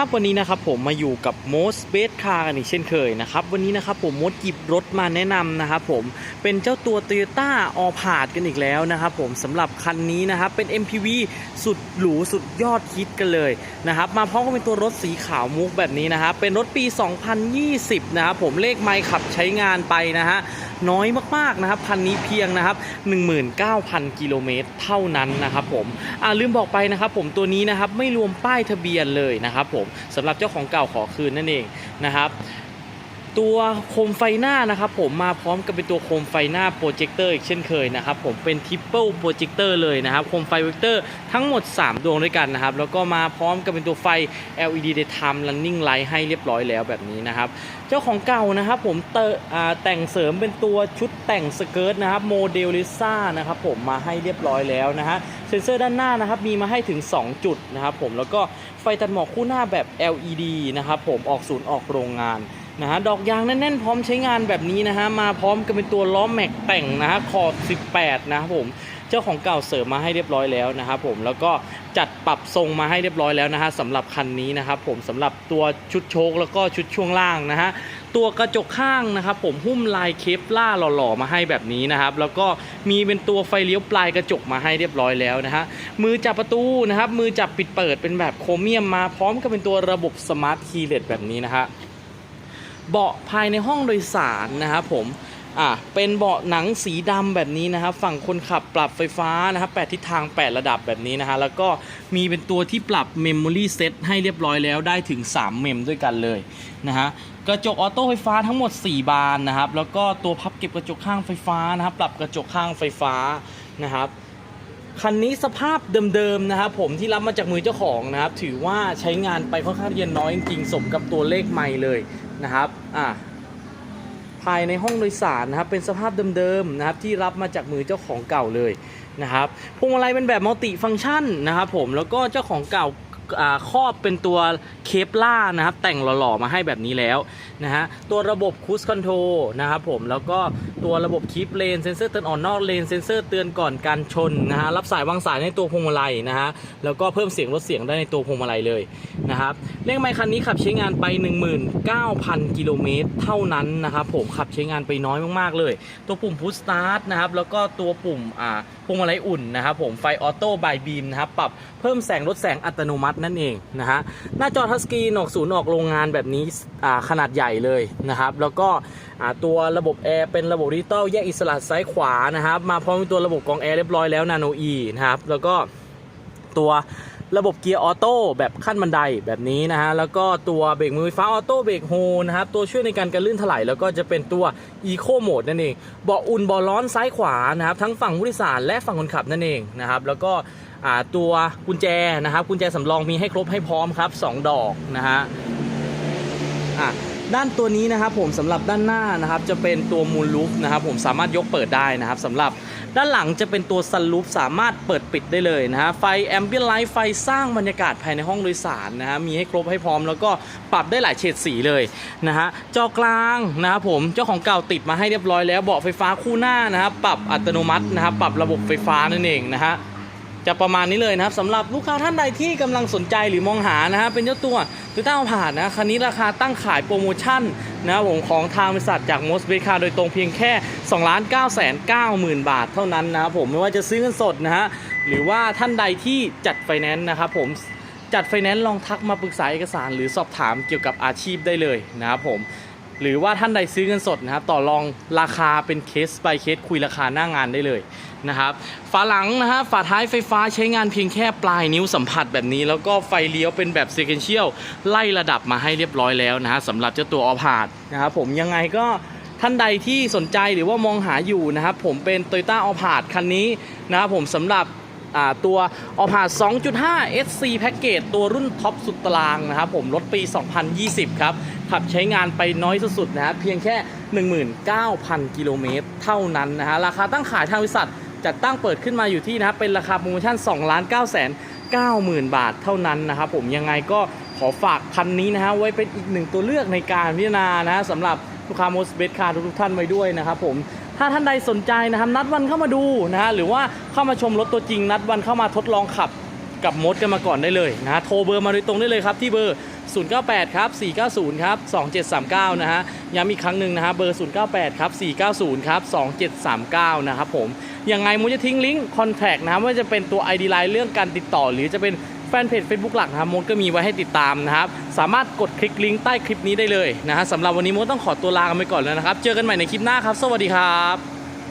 ับวันนี้นะครับผมมาอยู่กับ Most Best Car กันอีกเช่นเคยนะครับ วันนี้นะครับผมมดหยิบรถมาแนะนำนะครับผมเป็นเจ้าตัว Toyota All p a r t กันอีกแล้วนะครับผมสำหรับคันนี้นะครับเป็น MPV สุดหรูสุดยอดฮิตกันเลยนะครับมาพร้อมกับเป็นตัวรถสีขาวมุกแบบนี้นะครับเป็นรถปี 2020 นะครับผมเลขไมค์ขับใช้งานไปนะฮะ น้อยมากๆนะครับคันนี้เพียงนะครับ 19,000 กิโลเมตรเท่านั้นนะครับผมอ่าลืมบอกไปนะครับ ผมตัวนี้นะครับไม่รวมป้ายทะเบียนเลยนะครับผมสำหรับเจ้าของเก่าขอคืนนั่นเองนะครับ ตัวโคมไฟหน้านะครับผมมาพร้อมกับเป็นตัวโคมไฟหน้าโปรเจคเตอร์อีกเช่นเคยนะครับผมเป็นทิปเปิลโปรเจคเตอร์เลยนะครับโคมไฟเวกเตอร์ทั้งหมด 3 ดวงด้วยกันนะครับแล้วก็มาพร้อมกับเป็นตัวไฟ LED daytime running light ให้เรียบร้อยแล้วแบบนี้นะครับเจ้าของเก่านะครับผมเตอแต่งเสริมเป็นตัวชุดแต่งสเกิร์ตนะครับโมเดลลิซ่านะครับผมมาให้เรียบร้อยแล้วนะฮะเซ็นเซอร์ด้านหน้านะครับมีมาให้ถึง 2 จุดนะครับผมแล้วก็ไฟตัดหมอกคู่หน้าแบบ LED นะครับผมออกศูนย์ออกโรงงาน นะฮะดอกยางแน่นๆพร้อมใช้งานแบบนี้นะฮะมาพร้อมกับเป็นตัวล้อแม็กแต่งนะฮะขอบ 18 นะครับผมเจ้าของเก่าเสริมมาให้เรียบร้อยแล้วนะครับผมแล้วก็จัดปรับทรงมาให้เรียบร้อยแล้วนะฮะสำหรับคันนี้นะครับผมสำหรับตัวชุดโชคแล้วก็ชุดช่วงล่างนะฮะตัวกระจกข้างนะครับผมหุ้มลายเคปล่าหล่อๆมาให้แบบนี้นะครับแล้วก็มีเป็นตัวไฟเลี้ยวปลายกระจกมาให้เรียบร้อยแล้วนะฮะมือจับประตูนะครับมือจับปิดเปิดเป็นแบบโครเมียมมาพร้อมกับเป็นตัวระบบสมาร์ทคีย์เลสแบบนี้นะฮะ เบาะภายในห้องโดยสารนะครับผมอะเป็นเบาะหนังสีดำแบบนี้นะครับ ฝั่งคนขับปรับไฟฟ้านะครับแปดทิศทาง 8 ระดับแบบนี้นะฮะแล้วก็มีเป็นตัวที่ปรับเมมโมรี่เซตให้เรียบร้อยแล้วได้ถึง 3 เมมด้วยกันเลยนะฮะกระจกออโต้ไฟฟ้าทั้งหมด 4 บานนะครับ แล้วก็ตัวพับเก็บกระจกข้างไฟฟ้านะครับ ปรับกระจกข้างไฟฟ้านะครับ คันนี้สภาพเดิมๆนะครับผมที่รับมาจากมือเจ้าของนะครับ ถือว่าใช้งานไปค่อนข้างเย็นน้อยจริงๆสมกับตัวเลขใหม่เลยนะครับอ่าภายในห้องโดยสารนะครับเป็นสภาพเดิมๆนะครับที่รับมาจากมือเจ้าของเก่าเลยนะครับพวงมาลัยเป็นแบบมัลติฟังก์ชันนะครับผมแล้วก็เจ้าของเก่า ครอบเป็นตัวเคปล่านะครับ แต่งหล่อๆมาให้แบบนี้แล้วนะฮะตัวระบบคูสคอนโทรนะครับผมแล้วก็ตัวระบบคีปเลนเซนเซอร์เตือนออนนอกเลนเซนเซอร์เตือนก่อนการชนนะฮะรับสายวางสายในตัวพวงมาลัยนะฮะแล้วก็เพิ่มเสียงลดเสียงได้ในตัวพวงมาลัยเลยนะครับเลขไมค์คันนี้ขับใช้งานไป 19,000 กิโลเมตรเท่านั้นนะครับผมขับใช้งานไปน้อยมากๆเลย ตัวปุ่มพุชสตาร์ทนะครับแล้วก็ตัวปุ่มอ่า พวงมาลัยอุ่นนะครับผมไฟออโต้บายบีมนะครับปรับเพิ่มแสงลดแสงอัตโนมัตินั่นเองนะฮะหน้าจอทัชสกรีนออกศูนย์ออกโรงงานแบบนี้ขนาดใหญ่เลยนะครับแล้วก็ตัวระบบแอร์เป็นระบบดิจิตอลแยกอิสระซ้ายขวานะครับมาพร้อมตัวระบบกองแอร์เรียบร้อยแล้วนาโนอีนะครับแล้วก็ตัว ระบบเกียร์ออโต้แบบขั้นบันไดแบบนี้นะฮะ แล้วก็ตัวเบรกมือไฟฟ้าออโต้เบรกโฮนะครับ ตัวช่วยในการการลื่นถลายแล้วก็จะเป็นตัวอีโคโหมดนั่นเอง เบาะอุ่นเบาะร้อนซ้ายขวานะครับ ทั้งฝั่งผู้โดยสารและฝั่งคนขับนั่นเองนะครับ แล้วก็ตัวกุญแจนะครับ กุญแจสำรองมีให้ครบให้พร้อมครับสองดอกนะฮะอะ ด้านตัวนี้นะครับผมสำหรับด้านหน้านะครับจะเป็นตัวมูลลูฟนะครับผมสามารถยกเปิดได้นะครับสำหรับด้านหลังจะเป็นตัวซันลูฟสามารถเปิดปิดได้เลยนะฮะไฟแอมเบียนไลท์ไฟสร้างบรรยากาศภายในห้องโดยสารนะฮะมีให้ครบให้พร้อมแล้วก็ปรับได้หลายเฉดสีเลยนะฮะจอกลางนะครับผมเจ้าของเก่าติดมาให้เรียบร้อยแล้วเบาะไฟฟ้าคู่หน้านะครับปรับอัตโนมัตินะครับปรับระบบไฟฟ้านั่นเองนะฮะ จะประมาณนี้เลยนะครับสำหรับลูกค้าท่านใดที่กำลังสนใจหรือมองหานะฮะเป็นเจ้าตัวตัวต้าผ่านนะคันนี้ราคาตั้งขายโปรโมชั่นนะครับผมของทางบริษัทจากมอสเบคาโดยตรงเพียงแค่2ล้าน9 9 0 0 0 บาทเท่านั้นนะครับผมไม่ว่าจะซื้อเงินสดนะฮะหรือว่าท่านใดที่จัดไฟแนนซ์นะครับผมจัดไฟแนนซ์ลองทักมาปรึกษาเอกสาร หรือสอบถามเกี่ยวกับอาชีพได้เลยนะครับผม หรือว่าท่านใดซื้อเงินสดนะครับ ต่อรองราคาเป็นเคส by เคสคุยราคาหน้างานได้เลยนะครับ ฝาหลังนะฮะฝาท้ายไฟฟ้าใช้งานเพียงแค่ปลายนิ้วสัมผัสแบบนี้ แล้วก็ไฟเลี้ยวเป็นแบบ sequential ไล่ระดับมาให้เรียบร้อยแล้วนะฮะสำหรับเจ้าตัวออพาดนะครับผมยังไงก็ท่านใดที่สนใจหรือว่ามองหาอยู่นะครับผมเป็น Toyota a l p a r d คันนี้นะครับผมสำหรับ ตัว ออพา2.5 SC Package ตัวรุ่นท็อปสุดตารางนะครับผมรถปี 2020 ครับ ขับใช้งานไปน้อยสุดๆนะฮะเพียงแค่ 19,000 กิโลเมตรเท่านั้นนะฮะราคาตั้งขายทางบริษัทจัดตั้งเปิดขึ้นมาอยู่ที่นะครับเป็นราคาโปรโมชั่น2ล้าน9 9 0 0 0 0 บาทเท่านั้นนะครับผมยังไงก็ขอฝากคันนี้นะฮะไว้เป็นอีกหนึ่งตัวเลือกในการพิจารณานะสำหรับลูกค้าโมสเบสคาร์ทุกท่านไว้ด้วยนะครับผม ถ้าท่านใดสนใจนะครับนัดวันเข้ามาดูนะฮะหรือว่าเข้ามาชมรถตัวจริง นัดวันเข้ามาทดลองขับกับมดกันมาก่อนได้เลยนะโทรเบอร์มาโดยตรงได้เลยครับที่เบอร์0 098 ครับ 490 ครับ 2739 นะฮะย้ำอีกครั้งหนึ่งนะฮะเบอร์ 098 ครับ 490 ครับ 2739 นะครับผม ยังไงมูจะทิ้งลิงก์คอนแทคนะครับว่าจะเป็นตัว ID Line เรื่องการติดต่อ หรือจะเป็นแฟนเพจ Facebook หลักนะครับมดก็มีไว้ให้ติดตามนะครับ สามารถกดคลิกลิงก์ใต้คลิปนี้ได้เลยนะฮะสำหรับวันนี้มดต้องขอตัวลากันไปก่อนแล้วนะครับ เจอกันใหม่ในคลิปหน้าครับ สวัสดีครับ